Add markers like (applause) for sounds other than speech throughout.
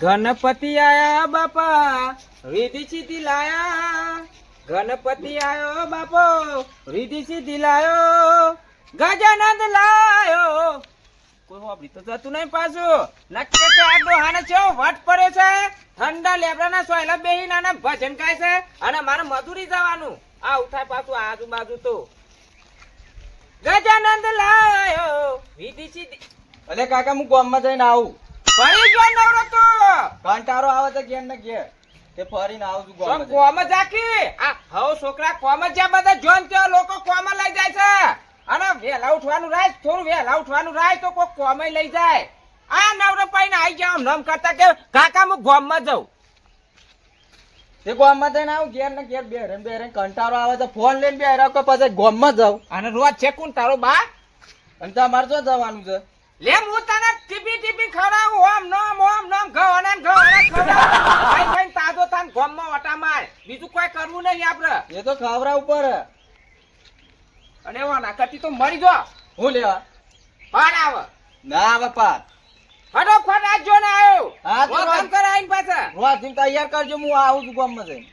ગણપતિ આયા બાપા રીધી સીધી લાયા. ગણપતિ આયો બાપો રીધી સીધી લાયો. ગજાનંદ લાયો. કોઈ વાપરી તો જતું નહીં પાછું. નક્કી કે આ ડોહાને છે વટ પડે છે? ઠંડા લેબડાના સોયલા બેહી નાના ભજન ગાય છે? અને મારે મજૂરી જવાનું. આ ઉઠાય પાછું આજુબાજુ તો. ગજાનંદ લાયો. રીધી સીધી અલે કાકા, હું ગામમાં જઈને આવું. ફરી જો નવરો તો. કંટાળો આવે તો ઘેર ને ઘેર. તે ફરીને આવું ગોમ ગોમ ગામમાં જઈને. કોમ જ આખી. આ હવ છોકરા કોમ જ જ્યાં બધા જોન ત્યાં લોકો કોમ લઈ જાય છે. અને વેલા ઉઠવાનું રાય થોડું વેલા ઉઠવાનું રાય તો કોઈ કોમ લઈ જાય. આ નવરો પાઈને આઈ જાવ નમ કરતા કે કાકા હું ગોમમાં જાઉં. તે ગોમમાં જઈને આવું ઘેર ને ઘેર બેરે બેરે કંટારો આવે તો ફોન લઈને બેરે કે પછી ગામમાં જાઉં. અને રોજ છે કોણ તારો બા. અને તમારે શું જવાનું છે? લે હું તને ટીપી ટીપી ખવડાવું ઓમ નોમ ઓમ નોમ ઘવણા ને ઘવણા ખવડાવું. ખાઈ ખાઈને તાજો તાન ગોમમાં વટા માર. બીજું કોઈ કરવું નહીં આપણે એ તો ખાવરા ઉપર. અને વા ના કરતી તો મરી જો. હું લેવા પાડ આવ. ના બાપા. ફટોફટ આજ જો ને આવ્યો હા, તો. કામ કરે આઈને પાછા. રોજ તૈયાર કરજો હું આવું છું ગોમમાં જઈને.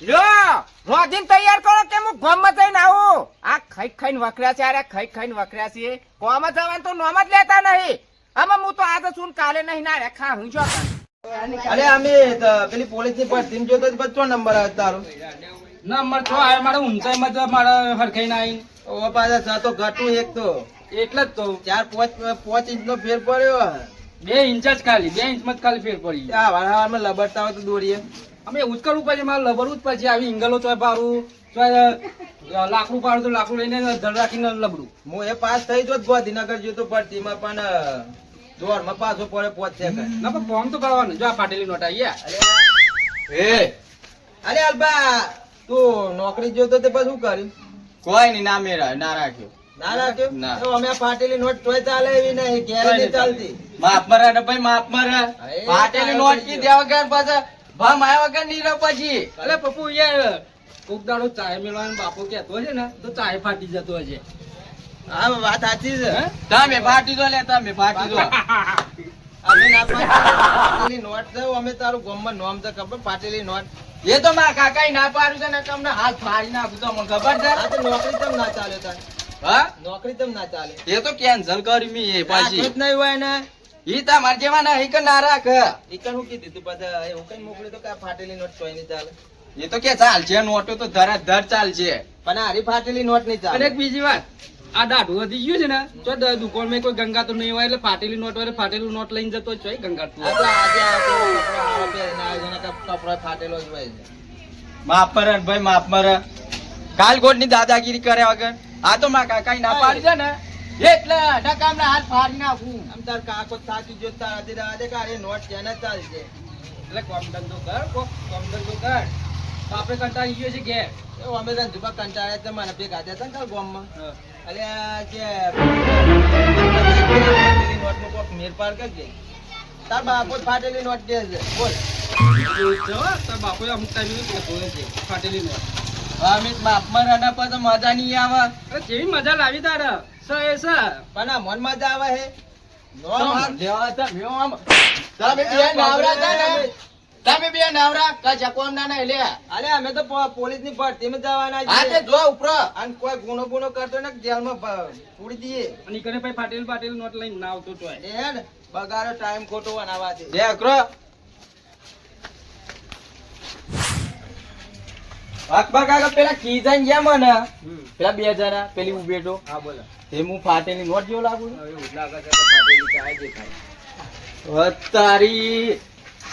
લ્યો રોજીન તૈયાર કરો કે હું ગોમમાં જઈને આવું? આ ખાઈ ખાઈને વખર્યા છે અરે ખાઈ ખાઈને વખર્યા છે કોમાં જવાનું તો નોમ જ લેતા નહીં. આમાં હું તો આજે છું કાલે નહીં ના રેખા હું જો. અરે અમે પેલી પોલીસની ભરતી જોતો તો બધો નંબર આવે તારો. નંબર છ આવે મારે ઊંચાઈમાં તો મારે હરખાઈ ના આવીને. ઓ પાછા તો ઘટું એક તો. એટલે જ તો. ચાર પાંચ પાંચ ઇંચ નો ફેર પડ્યો. બે ઇંચ જ ખાલી બે ઇંચમાં જ ખાલી ફેર પડી આ વાળા લબડતા હોય તો દોરીએ અમે એવું ઉપર છે મારે લબડવું જ પછી આવી ઇંગલો ચોય પાડું ચોય લાકડું પાડું તો લાકડું લઈને ધડ રાખીને લબડું. હું એ પાસ થઈ જો ગાંધીનગર જતો પડતીમાં પણ દોડમાં પાછો પડે પહોંચે ના પણ ફોર્મ તો ભરવાનું જો આ પાટેલી નોટ આવી એ. અરે અલ્બા તું નોકરી જોતો તે પછી શું કર્યું? કોઈ નહીં ના મેરા ના રાખ્યો. ના રાખ્યો? તો અમે આ ફાટેલી નોટ તોય ચાલે એવી નહીં. ચાલતી. માફ મરા ને ભાઈ માફ મરા પાટેલી ફાટેલી નોટ કી. દેવા ગયા પાછા. ભમ માયા વગર નહીં રહો પછી. અરે પપ્પુ યાર કોક દાડો ચાય મેળવાનો બાપો કહેતો છે ને તો ચાય ફાટી જતો હશે. હા વાત સાચી છે. તમે ફાટી દો લે તમે ફાટી દો. (laughs) અમે નોટ તારું ગામમાં નામ ખબર? ફાટેલી નોટ. એ તો મારા કાકા ના પાડ્યું છે ને તમને હાથ ફાડી નાખું તો મને ખબર છે? આ તો નોકરી તમ ના ચાલે તાર. હા? નોકરી તમ ના ચાલે. એ તો કેન્સલ કરી મી એ રાખે જ પછી. નહીં હોય ને ઈ માર જેવા ના કે ના રાખ. ઈકન હું કીધું તું પાછા એવું કઈ મોકલી તો કા ફાટેલી નોટ કોઈ ની ચાલે. એ તો કે ચાલશે નોટો તો ધરા ધર ચાલશે પણ હારી ફાટેલી નોટ નહીં અને એક બીજી વાત આ દાઢું વધી ગયું છે ને તો દુકાનમાં કોઈ ગંગા તો નહીં હોય એટલે ફાટેલી નોટ હોય ફાટેલું નોટ લઈને જતો છો ગંગા તો તો કપડો છે ને ફાટેલો જ હોય છે. માફ મરે ભાઈ માફ મરે. કાલની દાદાગીરી કર્યા વગર. આ તો મારા કાકા ના પાડી છે ને. એટલે નકામના હાથ ફાડી નાખું. આમ તાર કાકો થાકી જો તાર આધી રાહ કારે નોટ છે ને ચાલશે એટલે કોમ ધંધો કર કોમ ધંધો કર. આપણે કંટાળી ગયો છે ઘેર. એવું અમે ધુબા કંટાળ્યા તે મને ભેગા થયા હતા ને કાલ ગામમાં. આ કે નોટનો કોક મેર પાર કરજે. તાર બાપો ફાટેલી નોટ દે છે. બોલ. તાર છે હો. તારા બાપોએ અમુક ટાઈમે છે ફાટેલી નોટ. અમિત માફ મરે પર તો મજા નહીં આવે. કેવી જેવી મજા લાવી તારે. સ એ પણ આ મન મજા આવે હે નોમ હાથ જેવા તમે બે નાવરા ને? તમે બે નાવરા? કશા કોમ ના નહીં લે અલે અમે તો પોલીસની ભરતીમાં જવાના હા તે જો ઉપરો. અને કોઈ ગુનો ગુનો કરતો ને જેલમાં ભ- પૂરી દઈએ. અને કને પછી ફાટેલી ફાટેલી નોટ લઈને ના આવતો તો એ બગાડો ટાઈમ ખોટો બનાવવા દે. અકરો. અકબર કાકા પેલા કીધા ગયા મને. પેલા બે જણા પેલી ઉભેટો હા બોલો. તે હું ફાટેલી નોટ જેવો લાગુ તારી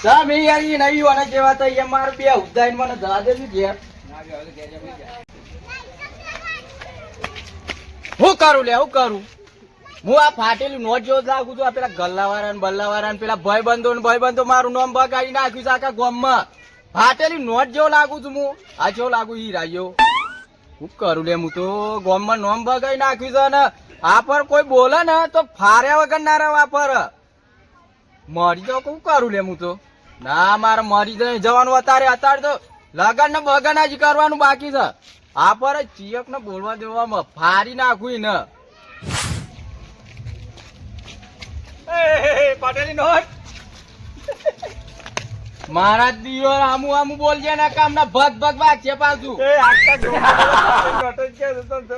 તમે યાર ઈ નવી વાળા જેવા તો એ માર બે ઉદાઈને મને ધરા દેજો ઘેર. હું કરું લે હું કરું? હું આ ફાટેલી નોટ જેવો લાગુ છું આ પેલા ગલ્લાવાળા ને બલ્લાવાળા ને પેલા ભાઈબંધો ને ભાઈબંધો મારું નામ બગાડી નાખ્યું છે આખા ગામમાં. ફાટેલી નોટ જેવો લાગુ છું હું. આ જેવો લાગુ ઈ રાયો હું કરું લે, હું તો ગામમાં નોમ બગાડી નાખ્યું છે ને આ પર કોઈ બોલે ને તો ફાર્યા વગર ના રહે પર. મરી તો શું કરું લે, હું તો. ના, મારે મરી જ નહીં જવાનું અત્યારે અત્યારે તો લગન ને બગન જ કરવાનું બાકી છે. આ પર ચિયક ને બોલવા દેવામાં ફારી નાખું ને પાટેલી નોટ. મારા દિયો આમુ આમુ બોલજે ને કામના ભગ ભગ છે પાછું. એ આખા કે તો તો.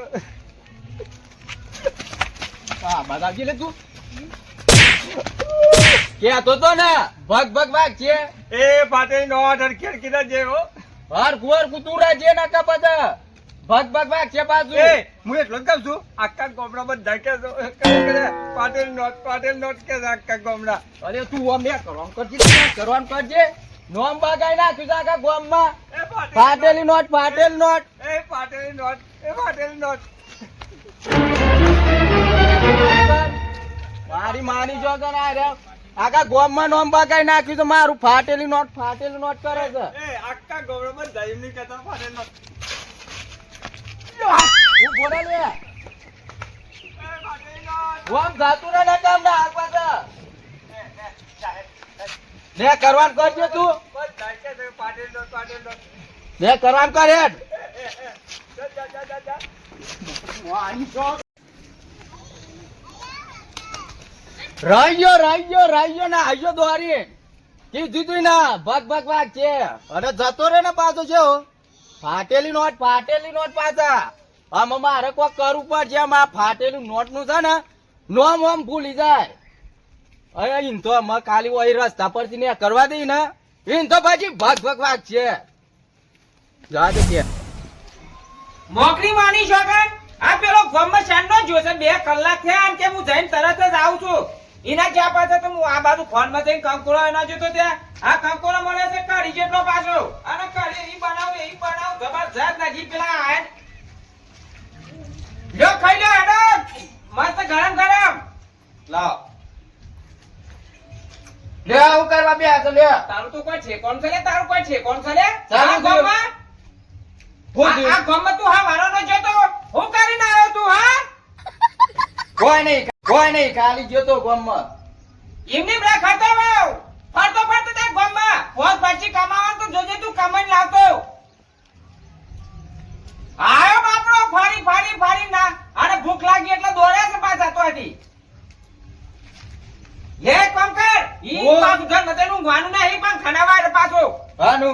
હા બતાવજે લે તું. કેતો તો ને ભગ ભગ વાગશે એ પાટેલ નોટ હરખેડ કીધા જેવો હર કુવર કુતુરા જે નાકા પતા ભગ ભાગ છે પાછું એ હું એટલો જ કહું છું આખા ગોમડા બધા ધકે કરે કરે. પાટેલ નોટ પાટેલ નોટ કે આખા ગોમડા. અરે તું ઓમ બે કરવાનું કરજે કરવાનું કરજે. નોમ બગાઈ નાખ્યું છે આખા ગોમમાં પાટેલી ફાટેલી નોટ. ફાટેલ નોટ. એ પાટેલી નોટ એ પાટેલ નોટ. મારી માની જો કર આ રે આખા ગામમાં નોમ બગાઈ નાખ્યું તો મારું ફાટેલી નોટ ફાટેલી નોટ કરે છે. એ આખા ગોમડા બધા એમ નહીં કહેતા પાટેલ નોટ. હું બોલે લે એ પાટેલ જાતું ને, આયો દોરી કીધું તું ના, ભગ ભગ, ભાગ છે. અને જતો રે ને પાછો છે હો. ફાટેલી નોટ ફાટેલી નોટ પાછા. આમાં મારે કોઈ કરવું પડશે આ ફાટેલું નોટનું છે ને, નોમ ઓમ ભૂલી જાય. અરે, ઈન તો અમે ખાલી ઓય રસ્તા પરથી ને કરવા દઈ ને. ઈન તો પછી ભાગ ભગ ભાગ છે. જા દે મોકરી માની શોગન આ પેલો ગોમ શાન નો જોશે. બે કલાક થયા આમ કે હું જઈને તરત જ આવું છું? એના જ્યાં પાછા તો હું આ બાજુ ફોનમાં જઈને કંકોરો એના જોતો ત્યાં. આ કંકોરો મળે છે કઢી જેટલો પાછો અને કઢી એ બનાવ એ બનાવ. જબરજસ્ત નજી પેલા આયન લ્યો ખાઈ લો હેડો. મસ્ત ગરમ ગરમ. લાવ. લે આવું કરવા બે તો લે તારું તો કોઈ છે કોણ છે લે? તારું કોઈ છે કોણ છે થયું. ગામમાં? હું આ-? ગામમાં તું હા વારો ન જોતો. હું કરીને આવ્યો તું હા? કોઈ નહીં કોઈ નહીં ખાલી જોતો ગામમાં એમની બ્રેક ખાતો હોવ ફરતો ફરતો તે ગામમાં ફોન પછી કમાવાનું તો જોજે તું કમાઈ લાવતો. આયો બાપડો ફાડી ફાડી ફાડી ના. અને ભૂખ લાગી એટલે દોડ્યા છે પાછા તો હતી લે કામ કર ઈ. પાછું ઘર મતેનું વાનું ના પણ ખનાવા પાછો. હાનુ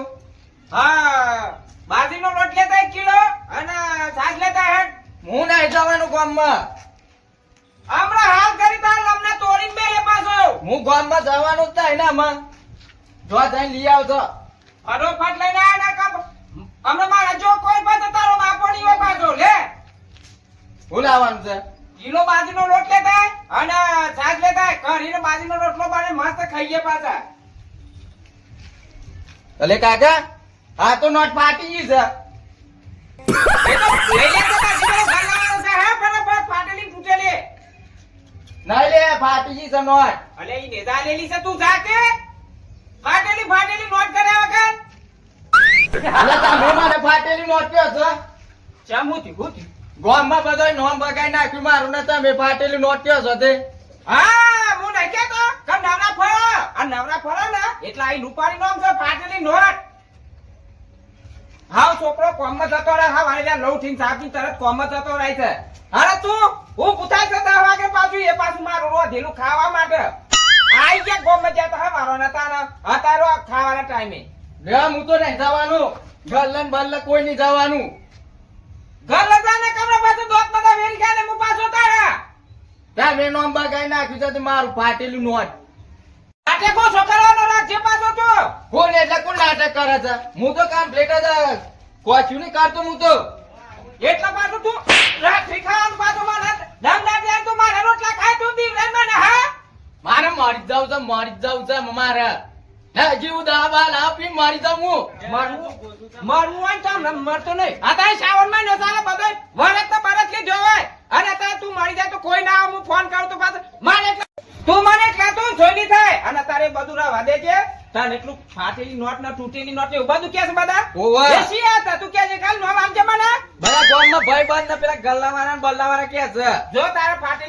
હા બાજરીનો લોટ લેતા એક કિલો અને છાશ લેતા હેઠ હું ના જવાનું ગામમાં હું ગામમાં જવાનું જ ના ને માં જો જઈને લઈ આવજો. ફટોફટ લઈને આયા ના કાપ હમણાં મારા જો કોઈ પાસે તારો બાપો નહીં હોય પાછો લે. હું લાવવાનું છે? કિલો બાજરીનો લોટ લેતા અને છાશ લેતા. કરીને બાજરીનો રોટલો બાને મસ્ત ખાઈએ પાછા. એટલે કાકા આ તો નોટ પાટી ગઈ છે. એ તો લઈ લે તો બાજરીનો ઘર લાવવાનો છે હે ફટાફટ ફાટેલી તૂટેલી નહીં લે ફાટી છે નોટ. અલે ઈ નેતા લેલી છે તું જા કે. ફાટેલી ફાટેલી નોટ કરે વગર અલે તમે મને ફાટેલી નોટ કહો છો? ચમ હું હું? ગામમાં બધાય નોમ બગાઈ નાખ્યું મારું ને તમે ફાટેલી નોટ કહો છો તે? હા હું નહીં તો કમ નવરા ફળો આ નવરા ફળો ને એટલે આ લુપારી નામ છે ફાટેલી નોટ. હાવ છોકરો કોમમાં જતો રહે હા વારે લઉં થઈને સાપી તરત કોમમાં જતો રહે છે. અરે તું હું પૂછાય છે દસ વાગે મારો નતા ને ખાવાના ટાઈમે લે હું તો નહીં જવાનું. ગલ્લન બલ્લ કોઈ નહીં જવાનું. ઘર લજા ને કમરા દોત બધા વેરી ગયા ને, હું પાછો તારા. તમે નોમ બગાઈ નાખ્યું છે, તે મારું ફાટેલું નોટ. આટે કો છોકરાનો રાખજે પાછો તો. કોણ એટલે કોણ નાટક કરે છે? હું તો કામ કમ્પ્લીટ જ. કોચ્યું નહીં કરતો હું તો. એટલા પાછું તું રાખી ખાવાનું પાછું મારે નામ નામ તું મારે રોટલા ખાય તું દીવરેન મને, હા? મારે મરી જાવ છે મરી જાવ છે મારે. હે જીવ દાબા લાપી મરી જાઉં હું. મારવું? મારવું હોય તો મરતો નહીં. અત્યારે શ્રાવણ મહિનો ચાલે બધોય વરસ તો બરસ કે જોવાય અને અત્યારે તું મરી જાય તો કોઈ ના હું ફોન કરું તો પાછો. મારે તું મને એટલે તું જોઈ થાય. અને તારે બધું રાવા દે છે. તારે એટલું ફાટેલી નોટ ને તૂટેલી નોટ ને બધું કે છે બધા? ઓવે. તું કે છે કાલ આલજે મને. બધા ગામમાં ભાઈ બંધ ને પેલા ગલ્લાવાળા ને બલ્લાવાળા કે છે. જો તારે ફાટેલી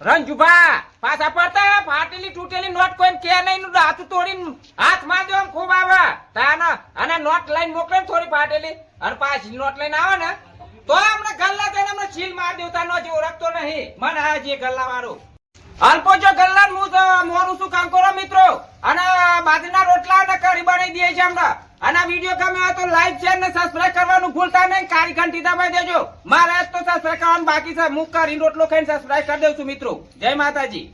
રંજુભા પાછા પડતા ફાટેલી તૂટેલી નોટ કોઈ કે નહીં હાથ તોડીને હાથ મારજો આમ ખૂબ આવે. તાના અને નોટ લઈને મોકલે થોડી ફાટેલી. અને પાછી નોટ લઈને આવે ને, તો હમણાં ગલ્લા જઈને હમણાં છીલ માર દેવતા નો જે ઓળખતો નહીં. મને આ જે ગલ્લા વાળો. અલ્પો જો ગલ્લા હું મોરું શું કામ કરો મિત્રો? અને બાજરીના રોટલા અને કઢી બનાવી દે છે હમણાં અને વીડિયો ગમે હોય તો લાઈક શેર ને સબસ્ક્રાઇબ કરવાનું ભૂલતા નહીં. કાળી ઘંટી દબાઈ દેજો. મારે તો સબસ્ક્રાઇબ કરવાનું બાકી છે. હું કરી રોટલો ખાઈને સબસ્ક્રાઇબ કરી દઉં છું મિત્રો. જય માતાજી.